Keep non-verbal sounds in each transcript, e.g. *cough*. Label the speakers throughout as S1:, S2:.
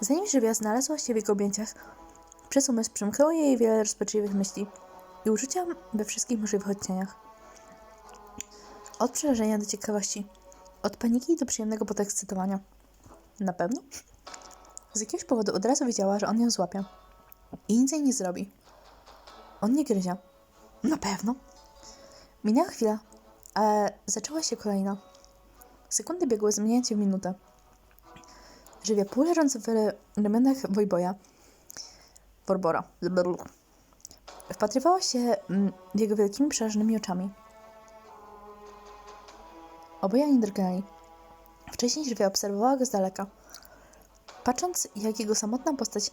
S1: Zanim żywia znalazła się w jego objęciach, przez umysł przemknęło jej wiele rozpaczliwych myśli i uczucia we wszystkich możliwych odcieniach. Od przerażenia do ciekawości, od paniki do przyjemnego podekscytowania. Na pewno? Z jakiegoś powodu od razu wiedziała, że on ją złapie i nic jej nie zrobi. On nie gryzie. Na pewno. Minęła chwila, ale zaczęła się kolejna. Sekundy biegły, zmieniając się w minutę. Żywia pół w ramionach Wojboja, Worbora, wpatrywała się mm, w jego wielkimi, przerażonymi oczami. Oboje nie drgnęli. Wcześniej Żywia obserwowała go z daleka. Patrząc, jak jego samotna postać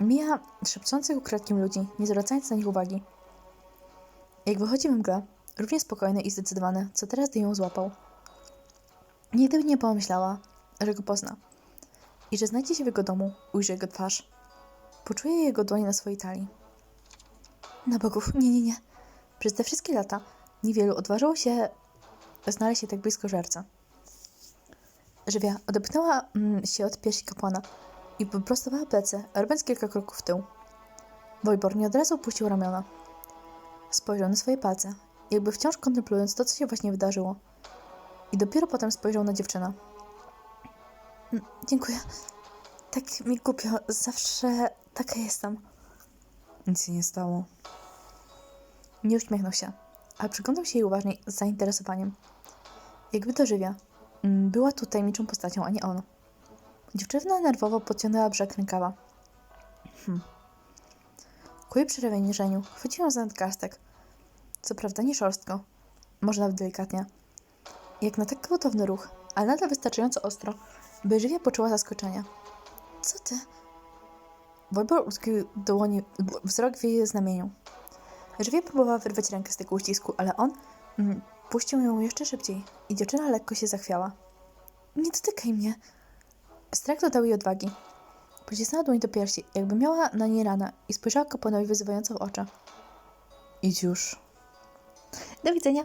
S1: mija szepczących ukradkiem ludzi, nie zwracając na nich uwagi. Jak wychodzi w mgłę, równie spokojny i zdecydowany, co teraz ją złapał. Nigdy by nie pomyślała, że go pozna i że znajdzie się w jego domu, ujrzy jego twarz. Poczuje jego dłoń na swojej talii. Na bogów, *laughs* nie, nie, nie. Przez te wszystkie lata niewielu odważyło się znaleźć się tak blisko żerca. Żywia odepchnęła mm, się od piersi kapłana i wyprostowała plecy, robiąc kilka kroków w tył. Wojbor nie od razu opuścił ramiona. Spojrzał na swoje palce, jakby wciąż kontemplując to, co się właśnie wydarzyło. I dopiero potem spojrzał na dziewczynę. "Mm, Dziękuję. Tak mi głupio. Zawsze taka jestem. Nic się nie stało. Nie uśmiechnął się, ale przyglądał się jej uważnie z zainteresowaniem. Jakby to żywia. Mm, Była tu tajemniczą postacią, a nie on. Dziewczyna nerwowo podciągnęła brzeg rękawa. Hm. Ku jej przerażeniu chwycił ją za nadgarstek. Co prawda nie szorstko, może nawet delikatnie. Jak na tak gwałtowny ruch, ale nadal wystarczająco ostro, by żywia poczuła zaskoczenie. Co ty? Wojbor utkwił dłoni, wzrok w jej znamieniu. Żywia próbowała wyrwać rękę z tego uścisku, ale on mm, puścił ją jeszcze szybciej i dziewczyna lekko się zachwiała. Nie dotykaj mnie. Strach dodał jej odwagi. Pocisnęła dłoń do piersi, jakby miała na niej ranę i spojrzała kapłanowi wyzywająco w oczy. Idź już. Do widzenia.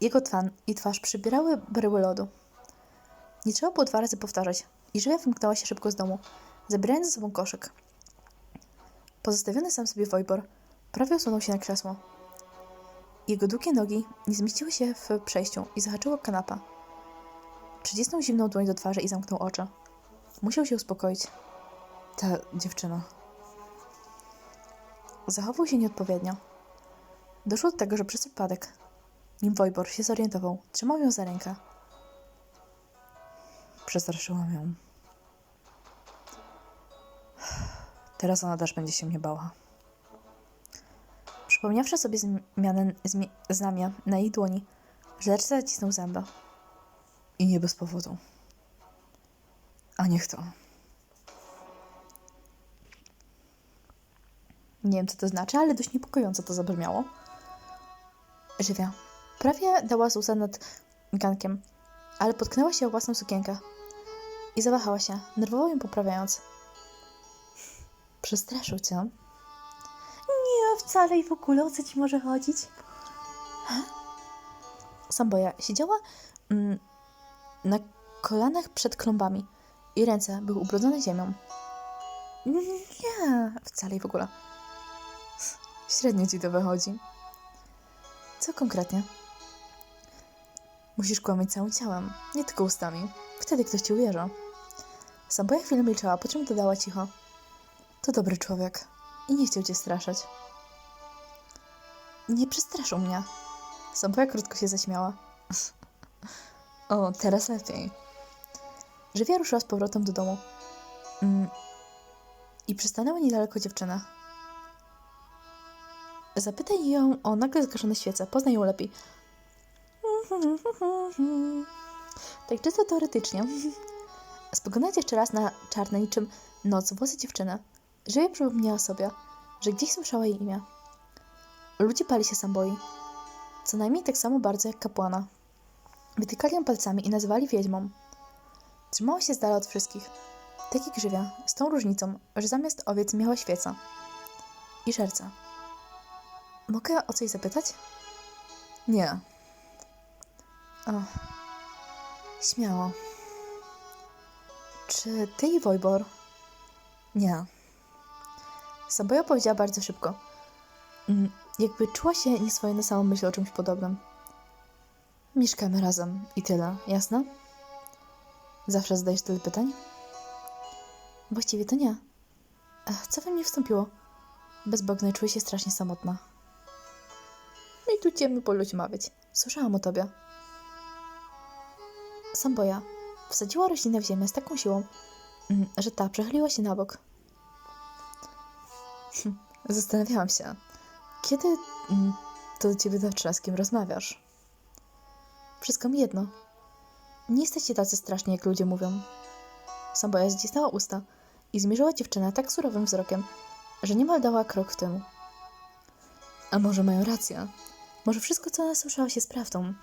S1: Jego twan i twarz przybierały bryły lodu. Nie trzeba było dwa razy powtarzać i żywia wymknęła się szybko z domu, zabierając ze sobą koszyk. Pozostawiony sam sobie Wojbor prawie osunął się na krzesło. Jego długie nogi nie zmieściły się w przejściu i zahaczyło kanapa. Przycisnął zimną dłoń do twarzy i zamknął oczy. Musiał się uspokoić. Ta dziewczyna. Zachował się nieodpowiednio. Doszło do tego, że przez przypadek, nim Wojbor się zorientował, trzymał ją za rękę. Przestraszyłam ją. Teraz ona też będzie się mnie bała. Przypomniawszy sobie zmianę, zmi, znamia na jej dłoni, żlecz zacisnął zęby. I nie bez powodu. A niech to. Nie wiem, co to znaczy, ale dość niepokojąco to zabrzmiało. Żywia. Prawie dała Zuza nad gankiem, ale potknęła się o własną sukienkę i zawahała się, nerwowo ją poprawiając. Przestraszył cię? Nie, wcale i w ogóle o co ci może chodzić? Samboja siedziała mm, na kolanach przed klombami i ręce były ubrudzone ziemią. Nie, wcale i w ogóle. Średnio ci to wychodzi. Co konkretnie? Musisz kłamać całym ciałem, nie tylko ustami. Wtedy ktoś ci uwierzy. Samboja chwilę milczała, po czym dodała cicho. To dobry człowiek i nie chciał cię straszać. Nie przestraszył mnie. Samboja krótko się zaśmiała. *laughs* o, teraz lepiej. Żywia ruszyła z powrotem do domu. Mm. I przystanęła niedaleko dziewczyna. Zapytaj ją o nagle zgaszone świece. Poznaj ją lepiej. *laughs* Tak czysto teoretycznie. Spoglądając jeszcze raz na czarne niczym noc włosy dziewczyny, żywie przypomniała sobie, że gdzieś słyszała jej imię. Ludzie bali się Samboi. Co najmniej tak samo bardzo jak kapłana. Wytykali ją palcami i nazywali wiedźmą. Trzymała się z dala od wszystkich. Tak jak żywia, z tą różnicą, że zamiast owiec miała świeca. I szerca. Mogę o coś zapytać? Nie. O. Śmiało. Czy ty i Wojbor? Nie. Samboja powiedziała bardzo szybko. Mm, Jakby czuła się nieswoje na samą myśl o czymś podobnym. Mieszkamy razem i tyle, jasne? Zawsze zadajesz tyle pytań? Właściwie to nie. Ach, co we mnie wstąpiło? Bezbogny czuję się strasznie samotna. My tu ciemy polućmawiać. Słyszałam o tobie. Samboja wsadziła roślinę w ziemię z taką siłą, mm, że ta przechyliła się na bok. Hm, Zastanawiałam się, kiedy mm, to do ciebie zaczyna z kim rozmawiasz? Wszystko mi jedno. Nie jesteście tacy straszni, jak ludzie mówią. Samboja zcisnęła usta i zmierzyła dziewczynę tak surowym wzrokiem, że niemal dała krok w tył. A może mają rację? Może wszystko, co ona słyszała, z prawdą?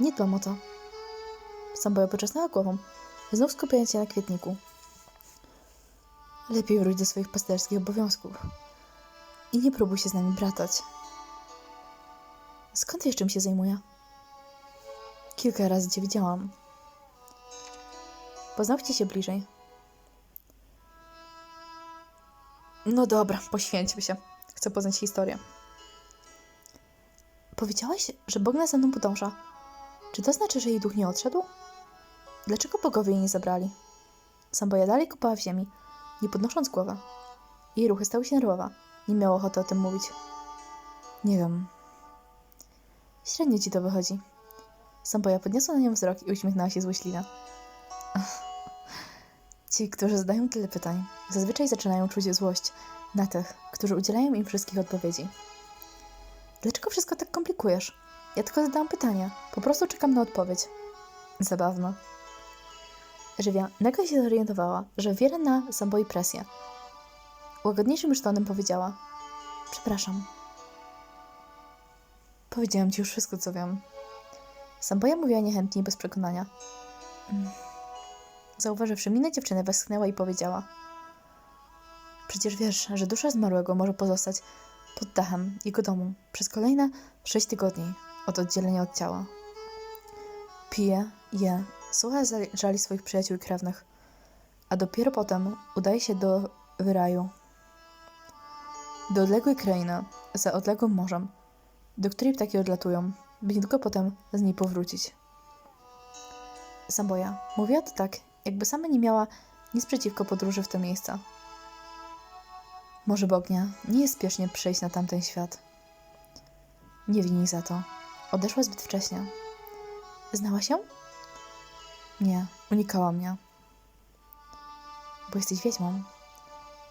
S1: Nie dbam o to. Samboja poczesnęła głową, znów skupiając się na kwietniku. Lepiej wróć do swoich pasterskich obowiązków. I nie próbuj się z nami bratać. Skąd wiesz, czym się zajmuję? Kilka razy cię widziałam. Poznawcie się bliżej. No dobra, poświęćmy się. Chcę poznać historię. Powiedziałaś, że Bogna za mną podąża. Czy to znaczy, że jej duch nie odszedł? Dlaczego bogowie jej nie zabrali? Samboja dalej kopała w ziemi, nie podnosząc głowy. Jej ruchy stały się nerwowe. Nie miała ochoty o tym mówić. Nie wiem. Średnio ci to wychodzi. Samboja podniosła na nią wzrok i uśmiechnęła się złośliwie. Ci, którzy zadają tyle pytań, zazwyczaj zaczynają czuć złość na tych, którzy udzielają im wszystkich odpowiedzi. Dlaczego wszystko tak komplikujesz? Ja tylko zadałam pytanie. Po prostu czekam na odpowiedź. Zabawno. Żywia nagle się zorientowała, że wiele na Samboi presję. Łagodniejszym już tonem powiedziała. Przepraszam. Powiedziałam ci już wszystko, co wiem. Samboja mówiła niechętnie bez przekonania. Mm. Zauważywszy minę dziewczyny, westchnęła i powiedziała. Przecież wiesz, że dusza zmarłego może pozostać pod dachem jego domu przez kolejne sześć tygodni od oddzielenia od ciała. Pije, je, słucha żali swoich przyjaciół i krewnych, a dopiero potem udaje się do wyraju. Do odległej krainy, za odległym morzem, do której ptaki odlatują, by niedługo potem z niej powrócić. Samboja mówiła to tak, jakby sama nie miała nic przeciwko podróży w to miejsce. Może Bognia nie jest spiesznie przejść na tamten świat. Nie winij za to. Odeszła zbyt wcześnie. Znała się? Nie, unikała mnie. Bo jesteś wiedźmą.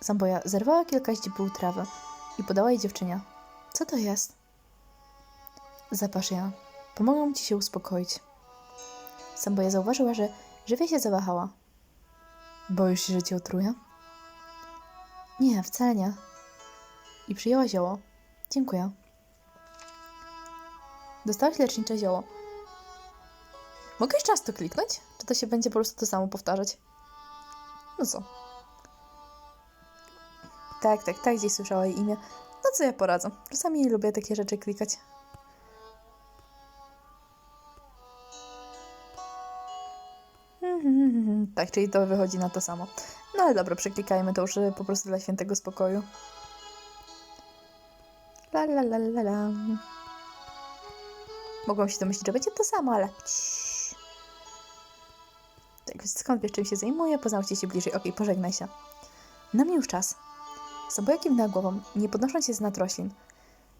S1: Samboja zerwała kilka źdźbół trawy i podała jej dziewczynie. Co to jest? Zapasz ja. Pomogą ci się uspokoić. Samboja zauważyła, że żywia się zawahała. Boisz się, że cię otruję? Nie, wcale nie. I przyjęła zioło. Dziękuję. Dostałaś lecznicze zioło. Mogę jeszcze raz to kliknąć? Czy to się będzie po prostu to samo powtarzać? No co? Tak, tak, tak, gdzieś słyszała jej imię. No co ja poradzę? Czasami lubię takie rzeczy klikać. *laughs* Tak, czyli to wychodzi na to samo. No ale dobra, przeklikajmy to już y, po prostu dla świętego spokoju. La la la la la. Mogłam się domyślić, że będzie to samo, ale... Ciii. Skąd wiesz, czym się zajmuję? Poznałcie się bliżej. Okej, pożegnaj się. Na mnie już czas. Saboja kiwnęła głową, nie podnosząc się z nad roślin.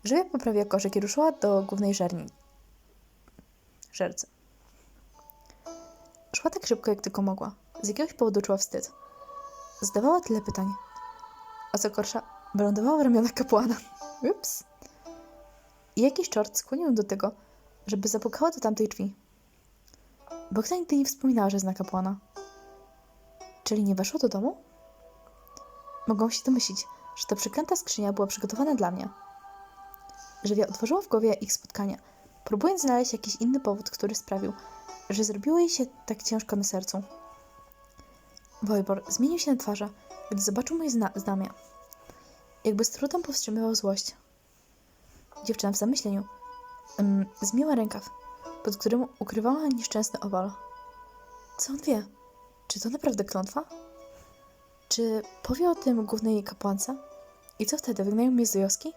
S1: Żywia poprawiła koszyk i ruszyła do głównej żerni. Żercy. Szła tak szybko, jak tylko mogła. Z jakiegoś powodu czuła wstyd. Zadawała tyle pytań. A co gorsza, wylądowała w ramionach kapłana. Ups. I jakiś czort skłonił ją do tego, żeby zapukała do tamtej drzwi. Bogdan nigdy nie wspominała, że zna kapłana. Czyli nie weszła do domu? Mogą się domyślić, że ta przeklęta skrzynia była przygotowana dla mnie. Żywia otworzyła w głowie ich spotkanie, próbując znaleźć jakiś inny powód, który sprawił, że zrobiło jej się tak ciężko na sercu. Wojbor zmienił się na twarzy, gdy zobaczył moje zna- znamie. Jakby z trudem powstrzymywał złość. Dziewczyna w zamyśleniu um, zmięła rękaw, pod którym ukrywała nieszczęsny owal. Co on wie? Czy to naprawdę klątwa? Czy powie o tym głównej kapłance? I co wtedy, wygnają mnie z wioski?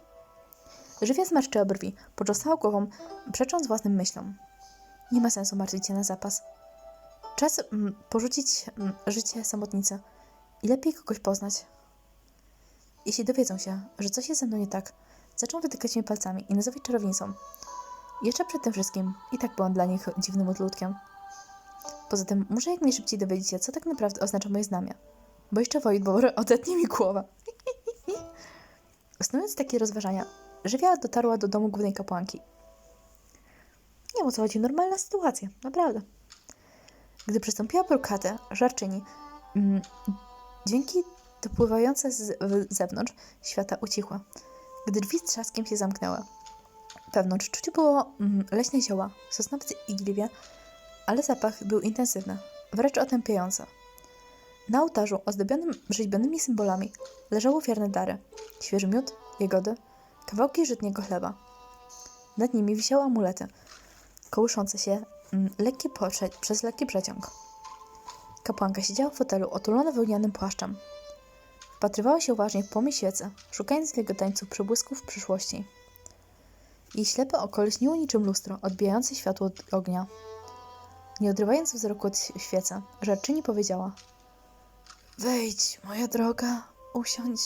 S1: Żywia zmarszczyła brwi, począsnęła głową, przecząc własnym myślom. Nie ma sensu martwić się na zapas. Czas mm, porzucić mm, życie samotnicy i lepiej kogoś poznać. Jeśli dowiedzą się, że coś jest ze mną nie tak, zaczną wytykać mnie palcami i nazywać czarownicą. Jeszcze przed tym wszystkim i tak byłam dla nich dziwnym odludkiem. Poza tym muszę jak najszybciej dowiedzieć się, co tak naprawdę oznacza moje znamie. Bo jeszcze Wojtbor odetnie mi głowę. *laughs* Snując takie rozważania, Żywia dotarła do domu głównej kapłanki. Nie o co chodzi, normalna sytuacja, naprawdę. Gdy przystąpiła brokatę, żarczyni, mm, dźwięki dopływające z zewnątrz świata ucichły, gdy drzwi z trzaskiem się zamknęły. Wewnątrz czuć było mm, leśne zioła, sosnowce i gliwie, ale zapach był intensywny, wręcz otępiający. Na ołtarzu ozdobionym rzeźbionymi symbolami leżały ofiarne dary. Świeży miód, jagody, kawałki żytniego chleba. Nad nimi wisiały amulety, kołyszące się mm, poprze- przez lekki przeciąg. Kapłanka siedziała w fotelu otulona wełnianym płaszczem. Wpatrywała się uważnie w płomień świecy, szukając w jego tańcu przebłysków przyszłości. Jej ślepe oko lśniło niczym lustro, odbijające światło od ognia. Nie odrywając wzroku od świecy, żarczyni powiedziała Wejdź, moja droga, usiądź.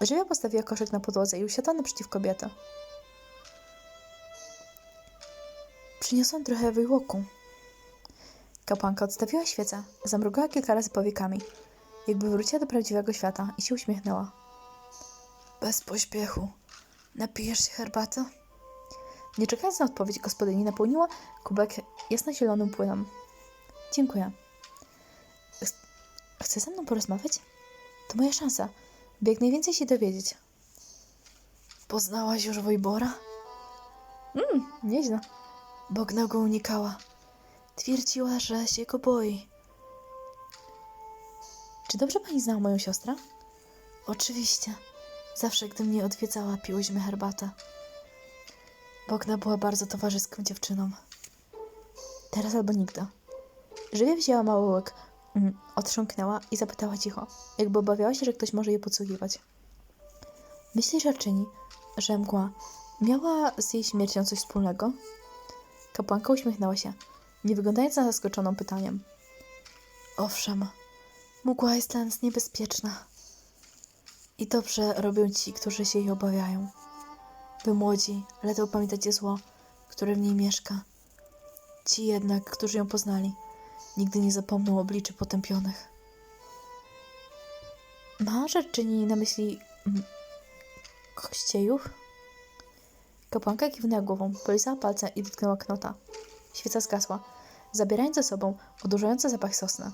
S1: Żywia postawiła koszyk na podłodze i usiadła naprzeciw kobiety. Przyniosłam trochę wyłoku. Kapłanka odstawiła świecę, zamrugała kilka razy powiekami, jakby wróciła do prawdziwego świata i się uśmiechnęła. Bez pośpiechu. Napijesz się herbaty? Nie czekając na odpowiedź, gospodyni napełniła kubek jasnozielonym płynem. Dziękuję. Ch- Chce ze mną porozmawiać? To moja szansa, by jak najwięcej się dowiedzieć. Poznałaś już Wojbora? Mm, nieźle. Bogna go unikała. Twierdziła, że się go boi. Czy dobrze pani znała moją siostrę? Oczywiście. Zawsze, gdy mnie odwiedzała, piłyśmy herbatę. Bogna była bardzo towarzyską dziewczyną. Teraz albo nigdy. Żywia wzięła mały łyk, mm, otrząknęła i zapytała cicho, jakby obawiała się, że ktoś może je podsłuchiwać. Myśli żarczyni, że mgła miała z jej śmiercią coś wspólnego? Kapłanka uśmiechnęła się, nie wyglądając na zaskoczoną pytaniem. Owszem, mgła jest dla nas niebezpieczna. I dobrze robią ci, którzy się jej obawiają. By młodzi ledwo pamiętacie zło, które w niej mieszka. Ci jednak, którzy ją poznali, nigdy nie zapomną obliczy potępionych. Ma rzeczyni na myśli mm, kościejów? Kapłanka kiwnęła głową, polizała palce i dotknęła knota. Świeca zgasła, zabierając ze sobą odurzający zapach sosny.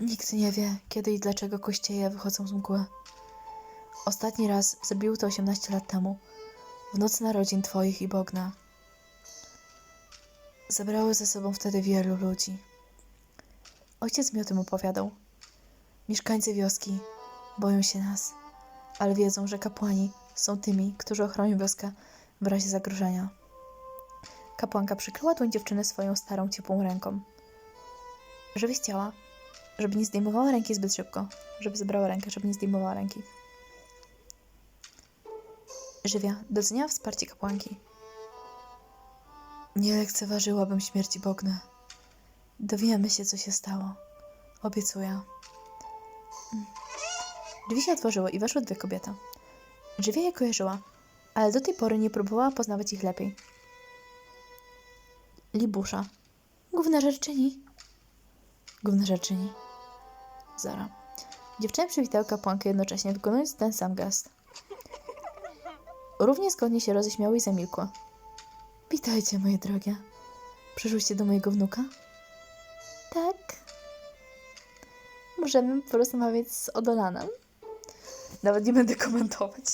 S1: Nikt nie wie, kiedy i dlaczego kościeje wychodzą z mgły. Ostatni raz zabił to 18 lat temu, w noc narodzin Twoich i Bogna. Zabrały ze sobą wtedy wielu ludzi. Ojciec mi o tym opowiadał. Mieszkańcy wioski boją się nas, ale wiedzą, że kapłani są tymi, którzy ochronią wioskę w razie zagrożenia. Kapłanka przykryła dłoń dziewczyny swoją starą, ciepłą ręką. Żeby chciała, żeby nie zdejmowała ręki zbyt szybko, żeby zabrała rękę, żeby nie zdejmowała ręki. Żywia doceniała wsparcie kapłanki. Nie lekceważyłabym śmierci Bogny. Dowiemy się, co się stało. Obiecuję. Mm. Drzwi się otworzyły i weszły dwie kobiety. Żywia je kojarzyła, ale do tej pory nie próbowała poznawać ich lepiej. Libusza. Główna rzeczyni. Główna rzeczyni. Zara. Dziewczyny przywitały kapłankę jednocześnie, wykonując ten sam gest. Równie zgodnie się roześmiały i zamilkły. Witajcie, moje drogie. Przyszłyście do mojego wnuka? Tak. Możemy porozmawiać z Odolanem. Nawet nie będę komentować.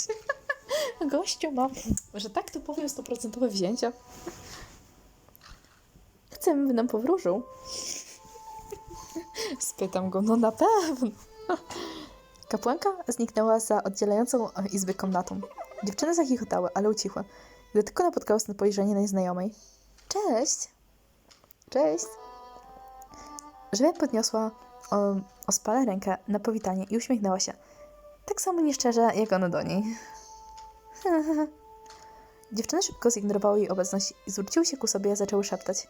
S1: *laughs* Gościu ma, że tak to powiem, stuprocentowe wzięcia. Chcemy, by nam powróżył. *laughs* Spytam go, no na pewno. *laughs* Kapłanka zniknęła za oddzielającą izby komnatą. Dziewczyny zachichotały, ale ucichły, gdy tylko napotkały na spojrzenie nieznajomej. Cześć! Cześć! Żywia podniosła o, ospale rękę na powitanie i uśmiechnęła się. Tak samo nieszczerze, jak ona do niej. *laughs* Dziewczyny szybko zignorowały jej obecność i zwróciły się ku sobie, zaczęły szeptać.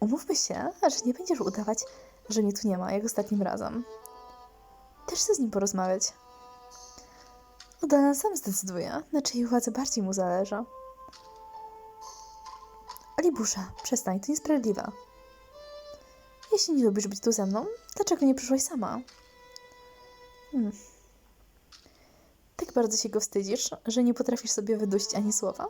S1: Umówmy się, że nie będziesz udawać, że mnie tu nie ma, jak ostatnim razem. Też chcę z nim porozmawiać. Udana sam zdecyduje, na czyjej władzy bardziej mu zależy. Libusza, przestań, to niesprawiedliwe. Jeśli nie lubisz być tu ze mną, dlaczego nie przyszłaś sama? Hmm. Tak bardzo się go wstydzisz, że nie potrafisz sobie wydusić ani słowa?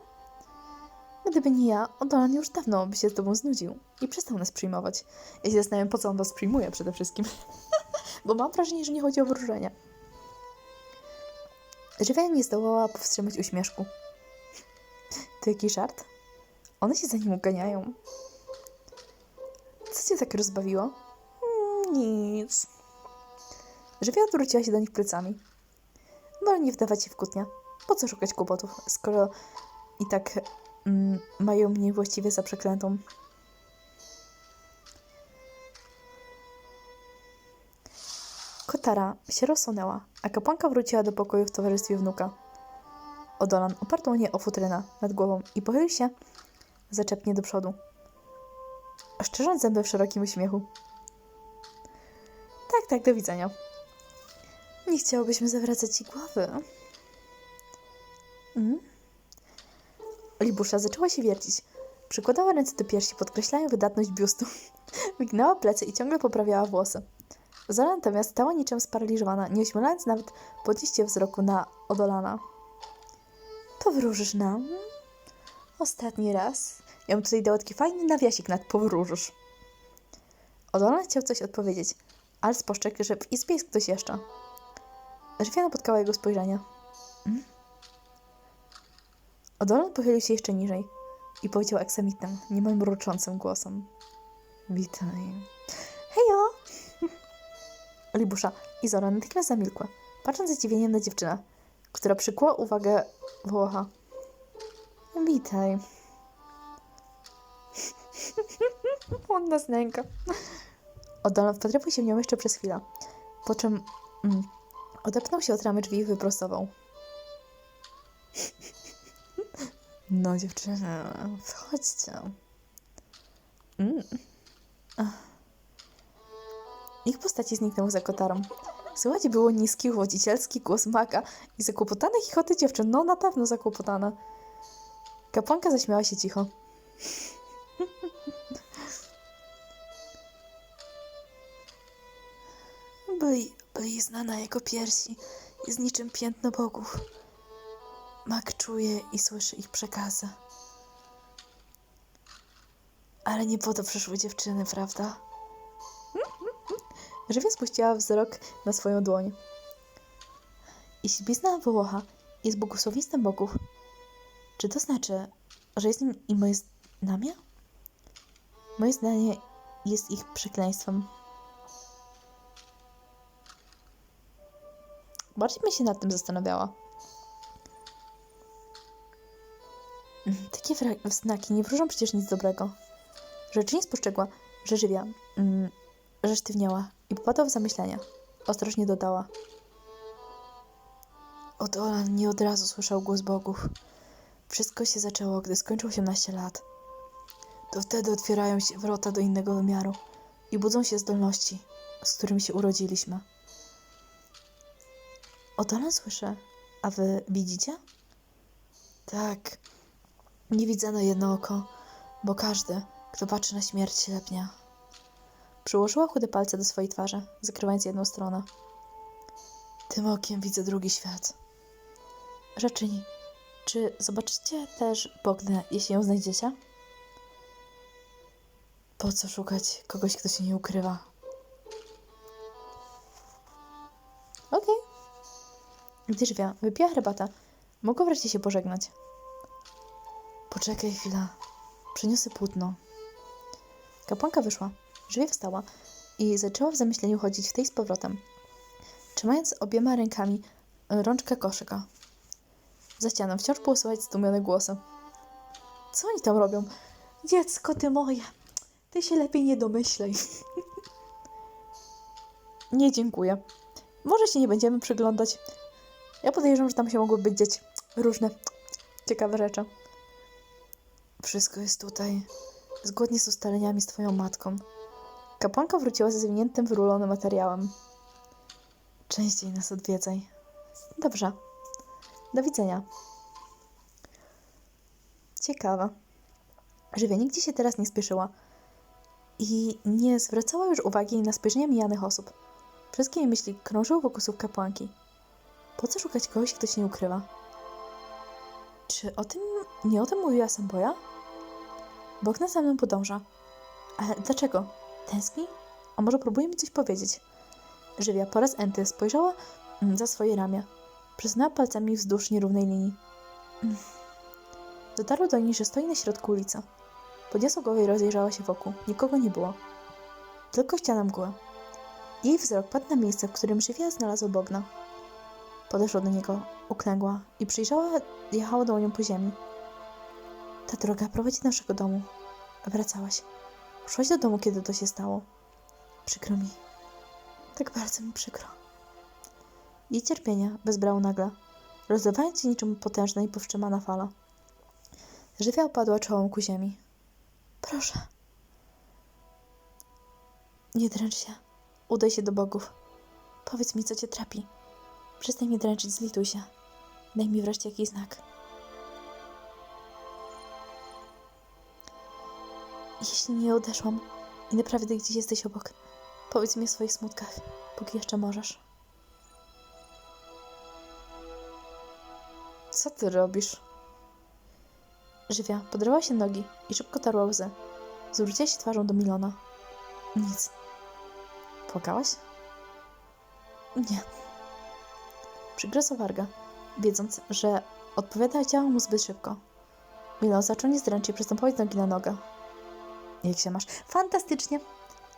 S1: Gdyby nie ja, Odolan już dawno by się z tobą znudził i przestał nas przyjmować. Ja się zastanawiam, po co on was przyjmuje przede wszystkim. *laughs* Bo mam wrażenie, że nie chodzi o wróżenie. Żywia nie zdołała powstrzymać uśmieszku. To jakiś żart? One się za nim uganiają. Co cię tak rozbawiło? Mm, nic. Żywia odwróciła się do nich plecami. No nie wdawać się w kłótnia. Po co szukać kłopotów, skoro i tak mm, mają mnie właściwie za przeklętą. Kotara się rozsunęła, a kapłanka wróciła do pokoju w towarzystwie wnuka. Odolan oparł dłonie o futryna nad głową i pochylił się zaczepnie do przodu, szczerząc zęby w szerokim uśmiechu. Tak, tak, do widzenia. Nie chciałobyśmy zawracać ci głowy. Mm? Libusza zaczęła się wiercić. Przykładała ręce do piersi, podkreślając wydatność biustu. *laughs* Wygnęła plecy i ciągle poprawiała włosy. Zora natomiast stała niczym sparaliżowana, nie ośmielając nawet podnieść wzroku na Odolana. Powróżysz nam? Ostatni raz. Ja bym tutaj dał taki fajny nawiasik nad powróżysz. Odolan chciał coś odpowiedzieć, ale spostrzegł, że w izbie jest ktoś jeszcze. Żywia napotkała jego spojrzenie. Hmm? Odolan pochylił się jeszcze niżej i powiedział aksamitnym, niemal mruczącym głosem. Witaj. Hejo! Libusza i Zora natychmiast zamilkły, patrząc z zadziwieniem na dziewczynę, która przykuła uwagę Włocha. Witaj. *laughs* On nas nęka. Odolan wpatrywał się w nią jeszcze przez chwilę, po czym mm, odepnął się od ramy drzwi i wyprostował. No dziewczyny, wchodźcie. Mm. Ach. Ich postaci zniknęły za kotarą. Słychać było niski, chłodzicielski głos maka i zakłopotane chichoty dziewczyn. No na pewno zakłopotane. Kapłanka zaśmiała się cicho. *laughs* Bli, blizna na jego piersi jest niczym piętno bogów. Mak czuje i słyszy ich przekazy. Ale nie po to przyszły dziewczyny, prawda? Żywia spuściła wzrok na swoją dłoń. Jeśli blizna Wołocha jest błogosławieństwem bogów, czy to znaczy, że jest nim i moje znamie? Moje zdanie jest ich przekleństwem. Bardziej bym się nad tym zastanawiała. *laughs* Takie znaki nie wróżą przecież nic dobrego. Rzecz nie spostrzegła, że żywia, mm, że sztywniała i popadła w zamyślenia. Ostrożnie dodała. Odolan nie od razu słyszał głos bogów. Wszystko się zaczęło, gdy skończył 18 lat. To wtedy otwierają się wrota do innego wymiaru i budzą się zdolności, z którymi się urodziliśmy. Odolan słyszę, a wy widzicie? Tak. Nie widzę na jedno oko, bo każdy, kto patrzy na śmierć, ślepnia. Przyłożyła chude palce do swojej twarzy, zakrywając jedną stronę. Tym okiem widzę drugi świat. Rzeczyni, czy zobaczycie też Bognę, jeśli ją znajdziecie? Po co szukać kogoś, kto się nie ukrywa? Okej. Gdy drzwia wypiła herbatę, mogła wreszcie się pożegnać. Poczekaj chwilę. Przyniosę płótno. Kapłanka wyszła. Drzwi wstała i zaczęła w zamyśleniu chodzić w tej z powrotem, trzymając obiema rękami rączkę koszyka. Za ścianą wciąż było słychać stłumione głosy. Co oni tam robią? Dziecko ty moje! Ty się lepiej nie domyślej. *laughs* nie dziękuję. Może się nie będziemy przyglądać. Ja podejrzewam, że tam się mogły być dzieć różne ciekawe rzeczy. Wszystko jest tutaj. Zgodnie z ustaleniami z twoją matką. Kapłanka wróciła ze zwiniętym w rulony materiałem. Częściej nas odwiedzaj. Dobrze. Do widzenia. Ciekawe. Żywia nigdzie się teraz nie spieszyła i nie zwracała już uwagi na spojrzenia mijanych osób. Wszystkie jej myśli krążyły wokół słów kapłanki. Po co szukać kogoś, kto się nie ukrywa? Czy o tym, nie o tym mówiła Samboja? Bogna za mną podąża. Ale dlaczego? Tęskni? A może próbuje mi coś powiedzieć? Żywia po raz enty spojrzała mm, za swoje ramię. Przesunęła palcami wzdłuż nierównej linii. Mm. Dotarło do niej, że stoi na środku ulicy. Podniosła głowę i rozejrzała się wokół. Nikogo nie było. Tylko ściana mgły. Jej wzrok padł na miejsce, w którym żywia znalazła Bogna. Podeszła do niego, uklękła i przyjrzała, jechała dłonią po ziemi. Ta droga prowadzi do naszego domu. Wracałaś. Szłaś do domu, kiedy to się stało. Przykro mi. Tak bardzo mi przykro. Jej cierpienie bezbrało nagle, rozlewając się niczym potężna i powstrzymana fala. Żywia opadła czołem ku ziemi. Proszę. Nie dręcz się. Udaj się do bogów. Powiedz mi, co cię trapi. Przestań mnie dręczyć, zlituj się. Daj mi wreszcie jakiś znak. Jeśli nie odeszłam i naprawdę gdzieś jesteś obok, powiedz mi o swoich smutkach, póki jeszcze możesz. Co ty robisz? Żywia podrała się nogi i szybko tarła łzy. Zwróciła się twarzą do Milona. Nic. Płakałaś? Nie. Przygryzła warga, wiedząc, że odpowiedziała mu zbyt szybko. Milon zaczął niezręcznie przystępować nogi na nogę. Jak się masz? Fantastycznie!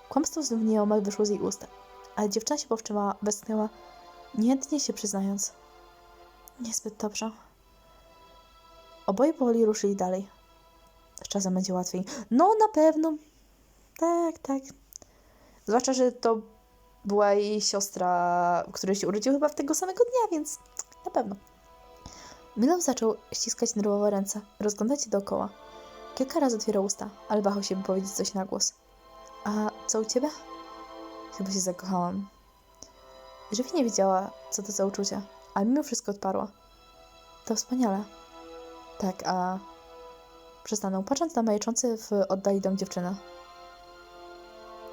S1: Kłamstwo znów nieomal wyszło z jej ust, ale dziewczyna się powstrzymała, westchnęła, niechętnie się przyznając. Niezbyt dobrze. Oboje powoli ruszyli dalej. Z czasem będzie łatwiej. No, na pewno. Tak, tak. Zwłaszcza, że to była jej siostra, której się urodził chyba w tego samego dnia, więc na pewno. Milo zaczął ściskać nerwowe ręce, rozglądać się dookoła. Kilka razy otwierał usta, ale wahał się wypowiedzieć coś na głos. A co u ciebie? Chyba się zakochałam. Żywi nie wiedziała, co to za uczucie, ale mimo wszystko odparła. To wspaniale. Tak, a... Przestanął, patrząc na majaczący w oddali dom dziewczyny.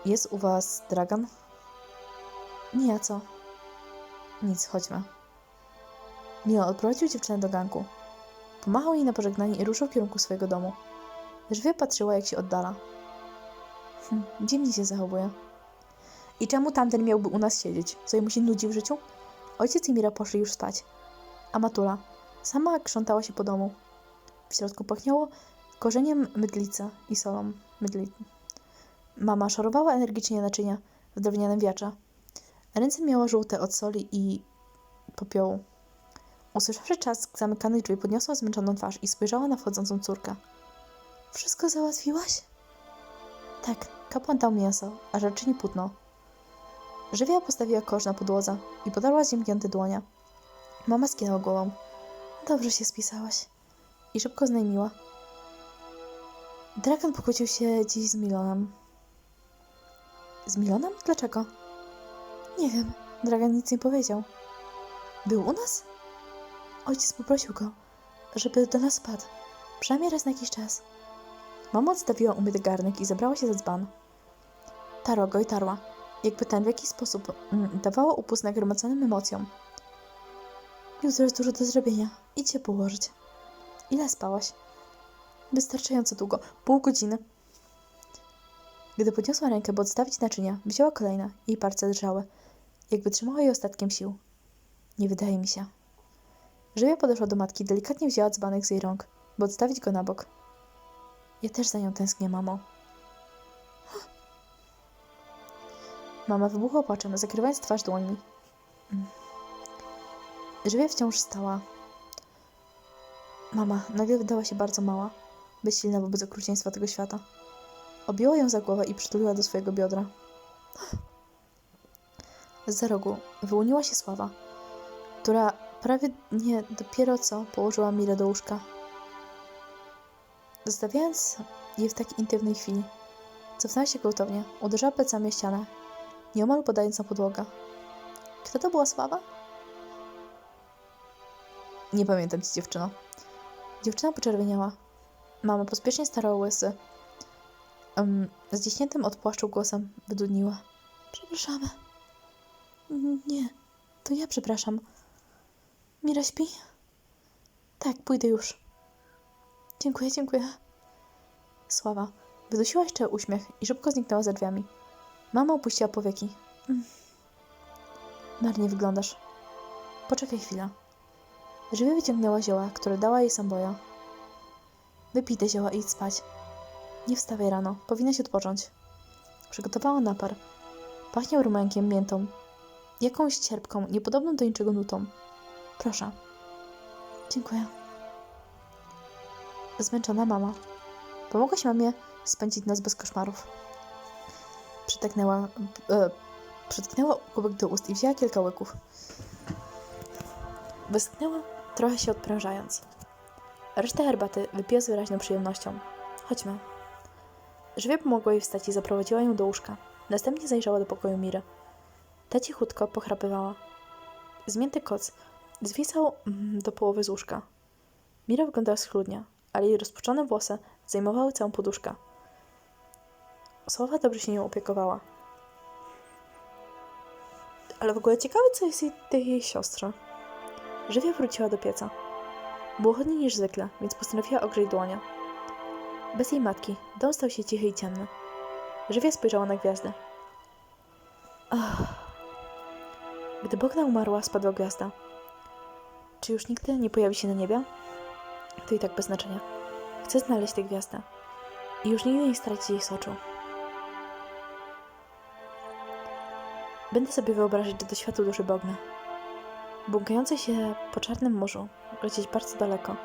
S1: Jest u was dragan? Nie, a co? Nic, chodźmy. Milo odprowadził dziewczynę do ganku. Pomachał jej na pożegnanie i ruszył w kierunku swojego domu. Żwie patrzyła, jak się oddala. Hm, dziwnie się zachowuje. I czemu tamten miałby u nas siedzieć? Co jemu się nudzi w życiu? Ojciec i Mira poszli już spać. A Matula sama krzątała się po domu. W środku pachniało korzeniem mydlicy i solą mydli. Mama szorowała energicznie naczynia w drewnianym wiatrze. Ręce miała żółte od soli i popiołu. Usłyszawszy czas zamykanych drzwi, podniosła zmęczoną twarz i spojrzała na wchodzącą córkę. Wszystko załatwiłaś? Tak, kapłan dał mięso, a rzeczyni płótno. Żywia postawiła kosz na podłodze i podarła ziemnięte dłonie. Mama skinęła głową. Dobrze się spisałaś. I szybko znajmiła. Dragan pokłócił się dziś z Milonem. Z Milonem? Dlaczego? Nie wiem. Dragan nic nie powiedział. Był u nas? Ojciec poprosił go, żeby do nas spadł. Przynajmniej raz na jakiś czas. Mama odstawiła umyty garnek i zabrała się za dzban. Tarła go i tarła, jakby ten w jakiś sposób mm, dawała upust nagromadzonym emocjom. Jutro jest dużo do zrobienia. Idź się położyć. Ile spałaś? Wystarczająco długo. Pół godziny. Gdy podniosła rękę, by odstawić naczynia, wzięła kolejne. Jej palce drżały, jakby trzymała jej ostatkiem sił. Nie wydaje mi się. Żywia podeszła do matki, delikatnie wzięła dzbanek z jej rąk, by odstawić go na bok. Ja też za nią tęsknię, mamo. Mama wybuchła płaczem, zakrywając twarz dłońmi. Mm. Żywia wciąż stała. Mama nagle wydała się bardzo mała, bezsilna wobec okrucieństwa tego świata. Objęła ją za głowę i przytuliła do swojego biodra. Z rogu wyłoniła się Sława, która prawie nie dopiero co położyła Mirę do łóżka. Zostawiając je w tak intymnej chwili, cofnęła się gwałtownie, uderzyła plecami ścianę, nieomal podając na podłogę. Kto to była Sława? Nie pamiętam ci, dziewczyno. Dziewczyna poczerwieniała. Mama pospiesznie starała łysy. Um, zdziśniętym od płaszczu głosem wydudniła. Przepraszamy. "N- Nie, to ja przepraszam. Mira śpi? Tak, pójdę już. Dziękuję, dziękuję. Sława wydusiła jeszcze uśmiech i szybko zniknęła za drzwiami. Mama opuściła powieki. Mm. Marnie wyglądasz. Poczekaj chwilę. Żywie wyciągnęła zioła, które dała jej Samboja. Wypij te zioła i idź spać. Nie wstawaj rano, powinnaś odpocząć. Przygotowała napar. Pachniał rumenkiem, miętą. Jakąś cierpką, niepodobną do niczego nutą. Proszę. Dziękuję. Zmęczona mama. Pomogłaś mamie spędzić noc bez koszmarów. Przytaknęła, e, przytknęła kubek do ust i wzięła kilka łyków. Westchnęła, trochę się odprężając. Resztę herbaty wypiła z wyraźną przyjemnością. Chodźmy. Żywie pomogła jej wstać i zaprowadziła ją do łóżka. Następnie zajrzała do pokoju Miry. Ta cichutko pochrapywała. Zmięty koc zwisał mm, do połowy z łóżka. Mira wyglądała schludnie, ale jej rozpuszczone włosy zajmowały całą poduszkę. Słowa dobrze się nią opiekowała. Ale w ogóle ciekawe, co jest jej, tej jej siostrze. Żywia wróciła do pieca. Było chłodniej niż zwykle, więc postanowiła ogrzeć dłonie. Bez jej matki dom stał się cichy i ciemny. Żywia spojrzała na gwiazdy. Ach. Gdy Bogna umarła, spadła gwiazda. Czy już nigdy nie pojawi się na niebie? To i tak bez znaczenia. Chcę znaleźć tę gwiazdę. I już nigdy nie stracić jej z oczu. Będę sobie wyobrażać, że do światu duszy Bogna. Błąkające się po czarnym morzu, lecieć bardzo daleko,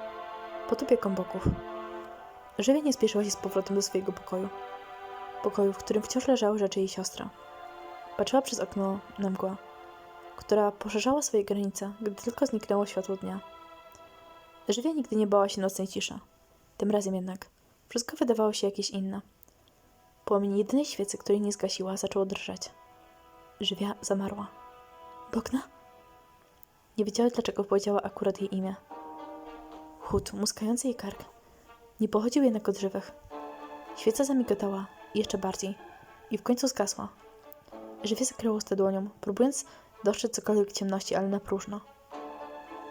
S1: pod opieką boków. Żywia nie spieszyła się z powrotem do swojego pokoju. Pokoju, w którym wciąż leżały rzeczy jej siostra. Patrzyła przez okno na mgłę, która poszerzała swoje granice, gdy tylko zniknęło światło dnia. Żywia nigdy nie bała się nocnej ciszy. Tym razem jednak wszystko wydawało się jakieś inne. Płomień jedynej świecy, której nie zgasiła, zaczął drżeć. Żywia zamarła. Bogna? Nie wiedziała, dlaczego powiedziała akurat jej imię. Chód, muskający jej kark. Nie pochodził jednak od żywych. Świeca zamigotała jeszcze bardziej i w końcu zgasła. Żywie zakryło usta dłonią, próbując dostrzec cokolwiek ciemności, ale na próżno.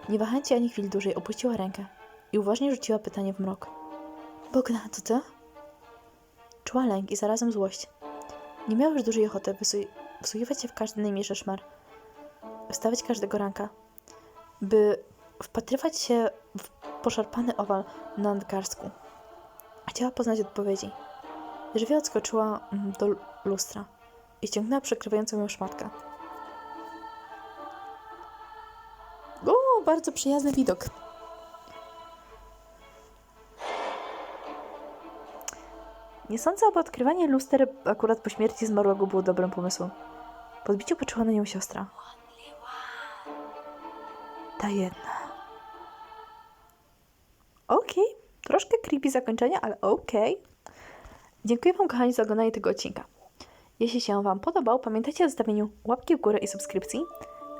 S1: Nie wahając się ani chwili dłużej, opuściła rękę i uważnie rzuciła pytanie w mrok. Bogna, to ty? Czuła lęk i zarazem złość. Nie miała już dużej ochoty wysu- wsłuchiwać się w każdy najmniejszy szmer, wstawać każdego ranka, by wpatrywać się w poszarpany owal na nadgarstku. Chciała poznać odpowiedzi. Żywia odskoczyła mm, do lustra i ściągnęła przykrywającą ją szmatkę. Bardzo przyjazny widok. Nie sądzę, aby odkrywanie luster akurat po śmierci zmarłego było dobrym pomysłem. Po odbiciu patrzyła na nią siostra. Ta jedna. Okej, troszkę creepy zakończenie, ale okej. Dziękuję Wam, kochani, za oglądanie tego odcinka. Jeśli się Wam podobał, pamiętajcie o zostawieniu łapki w górę i subskrypcji,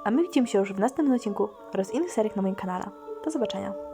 S1: a my widzimy się już w następnym odcinku oraz innych seriach na moim kanale. Do zobaczenia.